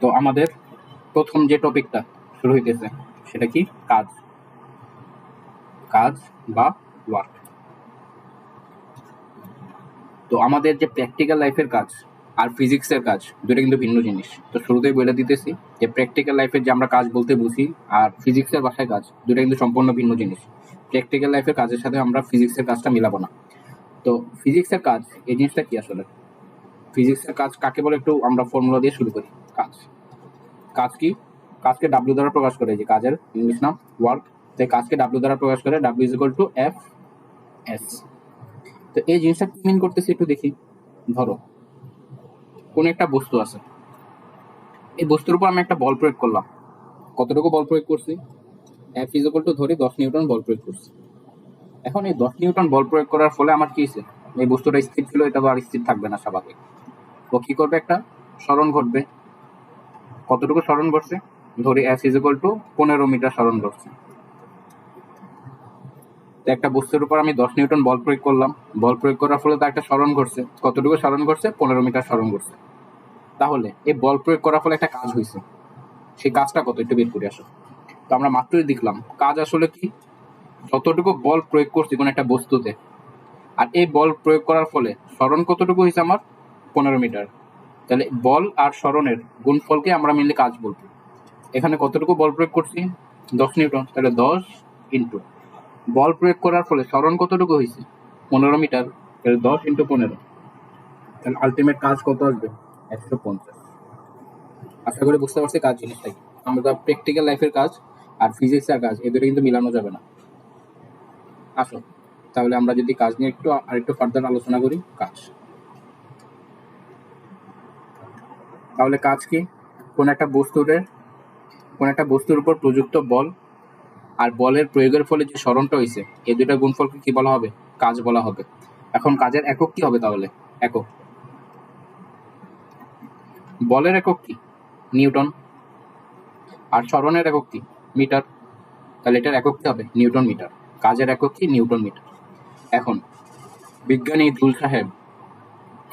তো আমাদের প্রথম যে টপিকটা শুরু হইতেছে, সেটা কি? কাজ। কাজ বা ওয়ার্ক তো আমাদের যে প্র্যাকটিক্যাল লাইফের কাজ আর ফিজিক্সের কাজ দুটো কিন্তু ভিন্ন জিনিস। তো শুরুতেই বলে দিতেছি যে প্র্যাকটিক্যাল লাইফের যে আমরা কাজ বলতে বুঝি আর ফিজিক্সের ভাষায় কাজ দুটো কিন্তু সম্পূর্ণ ভিন্ন জিনিস। প্র্যাকটিক্যাল লাইফের কাজের সাথে আমরা ফিজিক্সের কাজটা মিলাবো না। তো ফিজিক্সের কাজ, এই জিনিসটা কি আসলে? ফিজিক্সের কাজ কাকে বলে একটু আমরা ফর্মুলা দিয়ে শুরু করি। কাজ। কাজ কি? কাজকে ডাব্লিউ দ্বারা প্রকাশ করে যে কাজের ইংলিশ নাম ওয়ার্ক তো কাজকে ডাব্লিউ দ্বারা প্রকাশ করে W is equal to F S তো এই জিনিসটা কি মিন করতেছি একটু দেখি। ধরো, কোন একটা বস্তু আছে। এই বস্তুর উপর আমি একটা বল প্রয়োগ করলাম। কতটুকু বল প্রয়োগ করছি? এফ ইজ ইকুয়াল টু ধরি, দশ নিউটন বল প্রয়োগ করছি। এখন এই দশ নিউটন বল প্রয়োগ করার ফলে আমার কি হয়েছে? এই বস্তুটা স্থির ছিল, এটা তো আর স্থির থাকবে না স্বাভাবিক। তো কি করবে একটা? স্মরণ ঘটবে। কতটুকু স্মরণ করছে? ধরি এস ইজ ইকুয়াল টু পনেরো মিটার স্মরণ করছে। একটা বস্তুর উপর আমি দশ নিউটন বল প্রয়োগ করলাম। বল প্রয়োগ করার ফলে তার একটা স্মরণ করছে কতটুকু স্মরণ করছে পনেরো মিটার স্মরণ করছে তাহলে এই বল প্রয়োগ করার ফলে একটা কাজ হয়েছে। সেই কাজটা কত? একটু বের করে আসো। তো আমরা মাত্রই দেখলাম, কাজ আসলে কি? যতটুকু বল প্রয়োগ করছি কোনো একটা বস্তুতে, আর এই বল প্রয়োগ করার ফলে স্মরণ কতটুকু হয়েছে আমার? পনেরো মিটার। তাহলে বল আর স্মরণের গুণফলকে আমরা মিললে কাজ বলব। এখানে কতটুকু বল প্রয়োগ করছি? দশ নিউটন, তাহলে দশ ইন্টু বল প্রয়োগ করার ফলে স্মরণ কতটুকু হয়েছে? পনেরো মিটার, তাহলে দশ ইন্টু পনেরো। তাহলে আলটিমেট কাজ কত আসবে? একশো পঞ্চাশ। আশা করি বুঝতে পারছি কাজ জিনিসটাই। আমরা প্র্যাকটিক্যাল লাইফের কাজ আর ফিজিক্সের কাজ, এদের কিন্তু মিলানো যাবে না। আসো, তাহলে আমরা যদি কাজ নিয়ে একটু, আরেকটু ফার্দার আলোচনা করি, কাজ। তাহলে কাজ কি? কোন একটা বস্তুতে, কোন একটা বস্তুর উপর প্রযুক্ত বল আর বলের প্রয়োগের ফলে যে স্মরণটা হয়েছে এই দুইটা গুণফলকে কি বলা হবে? কাজ বলা হবে। এখন কাজের একক কি হবে তাহলে? একক। বলের একক কি? নিউটন। আর স্মরণের একক কি? মিটার। তাহলে এটার একক কি হবে? Newton metre. কাজের একক কি? Newton metre. এখন বিজ্ঞানী জুল সাহেব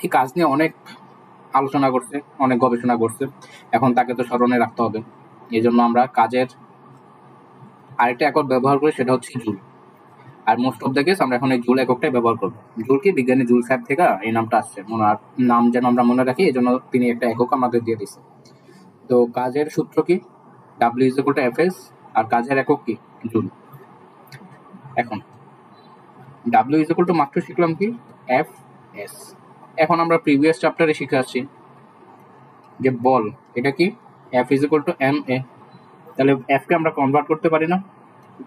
এই কাজ নিয়ে অনেক আলোচনা করছে, অনেক গবেষণা করছে। এখন তাকে তো স্মরণে রাখতে হবে। এই জন্য আমরা কাজের আরেকটা একক ব্যবহার করি, সেটা হচ্ছে জুল। আর মোস্ট অফ দ্য কেস আমরা এখন এই জুল এককটাই ব্যবহার করব। জুল কি? বিজ্ঞানী জুল সাহেব থেকে এই নামটা আসছে। ওনার নাম যেন আমরা মনে রাখি, এই জন্য তিনি একটা একক আমাদের দিয়ে দিচ্ছে তো কাজের সূত্র কি? W is to F S আর কাজের একক কি? জুল। এখন ডাব্লিউ ইজ টু মাত্র শিখলাম কি? এফ এস এখন আমরা প্রিভিয়াস চ্যাপ্টারে শিখে আসছি যে বল, এটা কি? F is to M A তাহলে এফকে আমরা কনভার্ট করতে পারি না?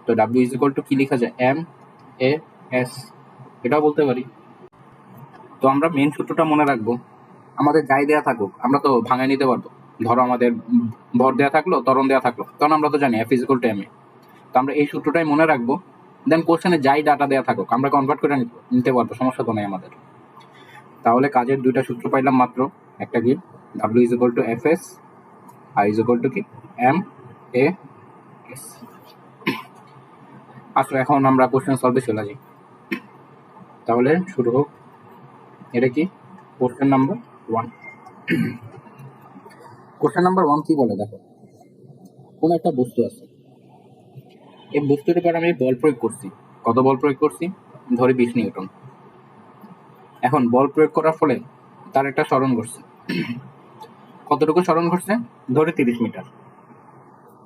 তো ডাব্লিউ ইজ টু কি লেখা যায়? এম এ এস এটাও বলতে পারি। তো আমরা মেন সূত্রটা মনে রাখব। আমাদের যাই দেয়া থাকুক, আমরা তো ভাঙায় নিতে পারব। ধরো আমাদের ভর দেয়া থাকল তরণ দেয়া থাকল। তখন আমরা তো জানি F is to M A তো আমরা এই সূত্রটাই মনে রাখব। দেন কোশ্চেনে যাই ডাটা দেয়া থাকুক, আমরা কনভার্ট করে নিতে পারব, সমস্যা তো নেই আমাদের। তাহলে কাজের দুইটা সূত্র পাইলাম মাত্র, একটা কি? W is to F S R is to কি? এম এ এস আসলে এখন আমরা কোশ্চেন সলভে চলে যাই তাহলে শুরু হোক। এটা কি? Question number one question number one কি বলে দেখো? কোন একটা বস্তু আছে। এই বস্তুর উপর আমি বল প্রয়োগ করছি। কত বল প্রয়োগ করছি? ধরে বিশ নিউটন। এখন বল প্রয়োগ করার ফলে তার একটা স্মরণ ঘটছে। কতটুকু স্মরণ ঘটছে? ধরে তিরিশ মিটার।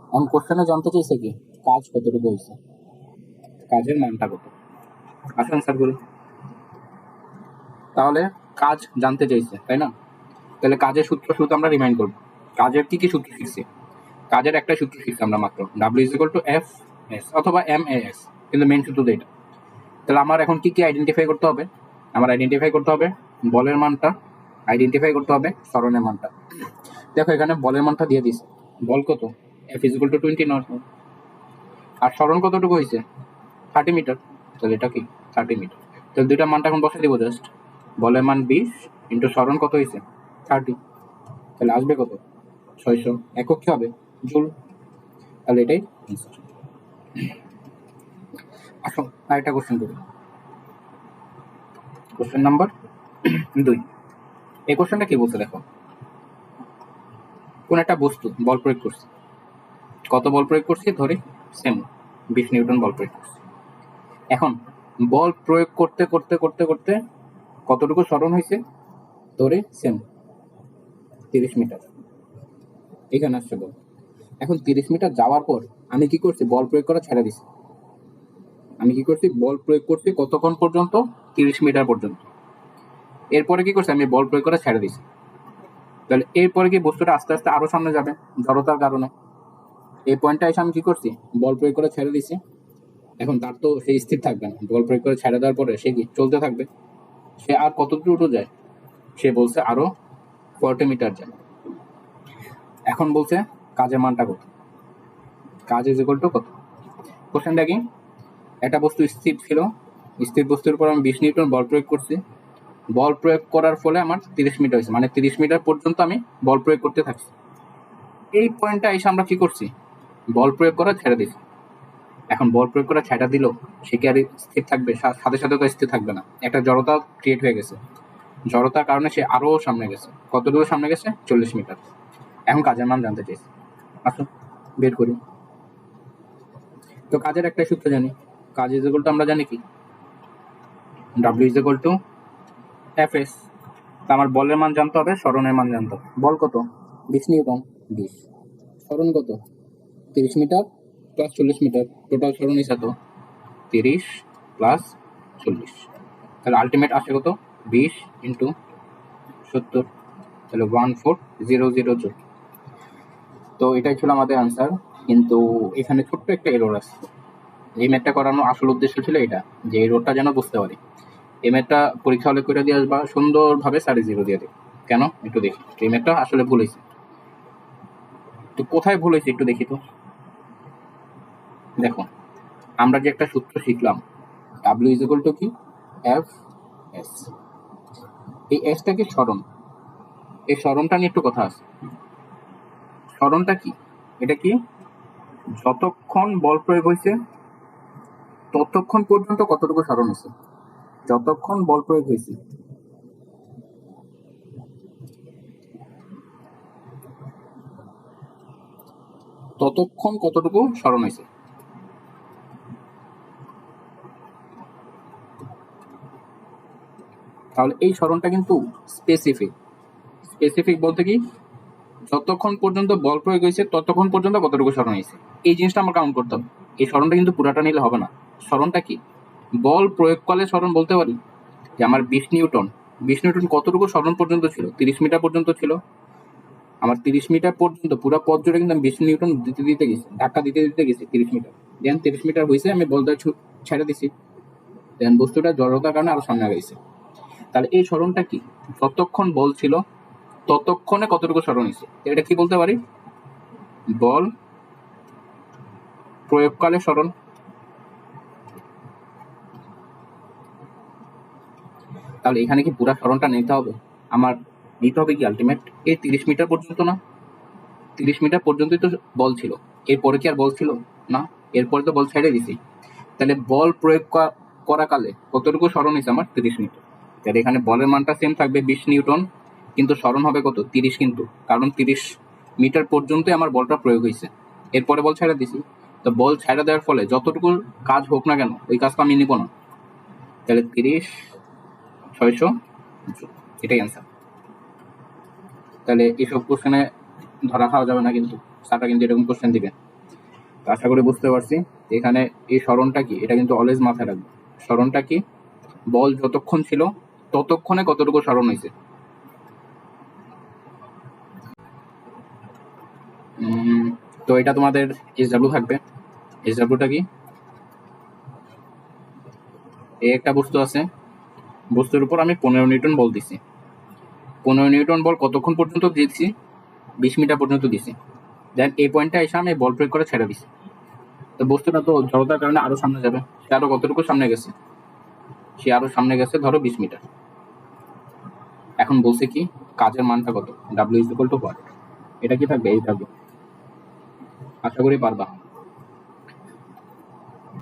এখন কোশ্চেনে জানতে চাইছে কি? কাজ কতটুকু হয়েছে? কাজের মানটা কত? আসুন স্যার বলি তাহলে কাজ জানতে চাইছে, তাই না? তাহলে কাজের সূত্র শুধু আমরা রিমাইন্ড করব। কাজের কি কি সূত্র শিখছি? কাজের একটা সূত্র শিখছি আমরা মাত্র। W is to F S অথবা এম এ এস কিন্তু মেন সূত্র তো এটা। তাহলে আমার এখন কি কি আইডেন্টিফাই করতে হবে? আমার আইডেন্টিফাই করতে হবে, বলের মানটা আইডেন্টিফাই করতে হবে স্মরণের মানটা। দেখো এখানে বলের মানটা দিয়ে দিছে বল কত? F is to twenty not আর স্মরণ কতটুকু হয়েছে? থার্টি মিটার তাহলে এটা কি? থার্টি মিটার তাহলে দুইটা মানটা এখন বসে দিব জাস্ট বলের মান বিশ ইন্টু স্মরণ কত হয়েছে? থার্টি তাহলে আসবে কত? ছয়শো। একক কি হবে? জুল। তাহলে এটাই। আসো, আরেকটা কোশ্চেন করি। কোশ্চেন নাম্বার দুই। এই কোশ্চেনটা কি বলছে দেখো? কোন একটা বস্তু বল প্রয়োগ করছি। কত বল প্রয়োগ করছি? ধরে সেম বিশ নিউটন বল প্রয়োগ করছি। এখন বল প্রয়োগ করতে করতে করতে করতে কতটুকু স্মরণ হয়েছে? ধরে সেম তিরিশ মিটার। এখানে আসছে বল। এখন তিরিশ মিটার যাওয়ার পর আমি কি করছি? বল প্রয়োগ করা ছেড়ে দিছি। আমি কি করছি? বল প্রয়োগ করছি কতক্ষণ পর্যন্ত? তিরিশ মিটার পর্যন্ত। এরপরে কি করছে? আমি বল প্রয়োগ করে ছেড়ে দিছি তাহলে এরপরে কি বস্তুটা আস্তে আস্তে আরও সামনে যাবে, জড়তার কারণে? এই পয়েন্টটা এসে আমি কি করছি? বল প্রয়োগ করে ছেড়ে দিছি এখন তার তো সে স্থির থাকবে না। বল প্রয়োগ করে ছেড়ে দেওয়ার পরে সে কি চলতে থাকবে? সে আর কত দ্রুত যায়? সে বলছে আরও ফর্টি মিটার যায়। এখন বলছে কাজের মানটা কত? কাজ ইজ কত? কোশ্চেনটা কি? একটা বস্তু স্থির ছিল স্থির বস্তুর উপর আমি বিশ নিউটন বল প্রয়োগ করছি। বল প্রয়োগ করার ফলে আমার তিরিশ মিটার হয়েছে মানে তিরিশ মিটার পর্যন্ত আমি বল প্রয়োগ করতে থাকছি। এই পয়েন্টটা এসে আমরা কি করছি? বল প্রয়োগ করা ছেড়ে দিছি। এখন বল প্রয়োগ করা ছেড়া দিল সে কি আর স্থির থাকবে? সাথে সাথে তো স্থির থাকবে না। একটা জড়তা ক্রিয়েট হয়ে গেছে। জড়তার কারণে সে আরও সামনে গেছে। কতটুকু সামনে গেছে? চল্লিশ মিটার। এখন কাজের মান জানতে চাইছি। আসুন, বের করি। তো কাজের একটা সূত্র জানি। কাজ ইজ ইকুয়াল আমরা জানি কি? W is equal to F S আমার বলের মান জানতে হবে, স্মরণের মান জানতে হবে। বল কত? বিশ নিউটন বিশ। স্মরণ কত? তিরিশ মিটার প্লাস চল্লিশ মিটার। টোটাল স্মরণ হিসাব তো তিরিশ প্লাস চল্লিশ। তাহলে আলটিমেট আসে কত? বিশ ইন্টু সত্তর। তাহলে one four zero zero joule তো এটাই ছিল আমাদের আনসার কিন্তু এখানে ছোট্ট একটা এরর আছে। এই ম্যাথটা করানোর আসল উদ্দেশ্য ছিল এটা, যে এই রোডটা যেন বুঝতে পারি। এই ম্যাথটা পরীক্ষা হলে করে দিয়ে আসবা সুন্দরভাবে সাড়ে জিরো দিয়ে দেবে কেন? একটু দেখি। এই ম্যাথটা আসলে ভুল হয়েছে তো কোথায় ভুল হয়েছে একটু দেখি তো। দেখো, আমরা যে একটা সূত্র শিখলাম ডাব্লিউ ইজ ইকুয়াল টু কি? এফ এস এই এসটা কি স্মরণ? এই স্মরণটা নিয়ে একটু কথা আছে। স্মরণটা কি? এটা কি? যতক্ষণ বল প্রয়োগ হয়েছে ততক্ষণ পর্যন্ত কতটুকু স্মরণ হয়েছে যতক্ষণ বল প্রয়োগ হয়েছে। ততক্ষণ কতটুকু স্মরণ হয়েছে? তাহলে এই স্মরণটা কিন্তু স্পেসিফিক স্পেসিফিক বলতে কি? যতক্ষণ পর্যন্ত বল প্রয়োগ হয়েছে, ততক্ষণ পর্যন্ত কতটুকু স্মরণ হয়েছে। এই জিনিসটা আমরা কাউন্ট করতে হবে। এই স্মরণটা কিন্তু পুরাটা নিলে হবে না। স্মরণটা কি? বল প্রয়োগকালে স্মরণ বলতে পারি? যে আমার বিশ নিউটন। বিশ নিউটন কতটুকু স্মরণ পর্যন্ত ছিল? তিরিশ মিটার পর্যন্ত ছিল। আমার তিরিশ মিটার পর্যন্ত পুরো পথ জুড়ে কিন্তু আমি বিশ নিউটন দিতে দিতে গেছি, ধাক্কা দিতে দিতে গেছি তিরিশ মিটার। দেন তিরিশ মিটার হয়েছে আমি বলটা ছেড়ে দিছি। দেন বস্তুটা জড়তার কারণে আরও সামনে গেছে তাহলে এই স্মরণটা কি? যতক্ষণ বল ছিল, ততক্ষণে কতটুকু স্মরণ হয়েছে এটা কি বলতে পারি? বল প্রয়োগকালে স্মরণ। তাহলে এখানে কি পুরা স্মরণটা নিতে হবে? আমার নিতে হবে কি আলটিমেট এই তিরিশ মিটার পর্যন্ত না? তিরিশ মিটার পর্যন্তই তো বল ছিল। এরপরে কি আর বল ছিল? না, এরপরে তো বল ছেড়ে দিছি। তাহলে বল প্রয়োগ করা- করাকালে কতটুকু স্মরণ হয়েছে আমার? তিরিশ মিটার। তাহলে এখানে বলের মানটা সেম থাকবে বিশ নিউটন, কিন্তু স্মরণ হবে কত? তিরিশ কিন্তু। কারণ তিরিশ মিটার পর্যন্তই আমার বলটা প্রয়োগ হয়েছে। এরপরে বল ছেড়ে দিছি। তো বল ছেড়ে দেওয়ার ফলে যতটুকু কাজ হোক না কেন, ওই কাজটা আমি নিব না। তাহলে তিরিশ ছয়শো? এটাই অ্যান্সার তাহলে এইসব কোশ্চেনে ধরা খাওয়া যাবে না কিন্তু স্যারটা কিন্তু এরকম কোশ্চেন দিবে। তো আশা করি বুঝতে পারছি। এখানে এই স্মরণটা কি? এটা কিন্তু অলওয়েজ মাথায় রাখবে। স্মরণটা কি? বল যতক্ষণ ছিল, ততক্ষণে কতটুকু স্মরণ হয়েছে? তো এটা তোমাদের এস ডাব্লিউ থাকবে। এস ডাব্লিউটা কি? এই একটা বস্তু আছে। বস্তুর উপর আমি পনেরো নিউটন বল দিছি। পনেরো নিউটন বল কতক্ষণ পর্যন্ত দিয়েছি? বিশ মিটার পর্যন্ত দিছি। দেন এই পয়েন্টটা এসে আমি বল প্রয়োগ করে ছেড়ে দিছি। তো বস্তুটা তো জড়তার কারণে আরও সামনে যাবে। সে আরও কতটুকু সামনে গেছে? সে আরও সামনে গেছে ধরো বিশ মিটার। এখন বলছে কি, কাজের মানটা কত? W is equal to what এটা কি থাকবে? এই থাকবে। আশা করি পারবা।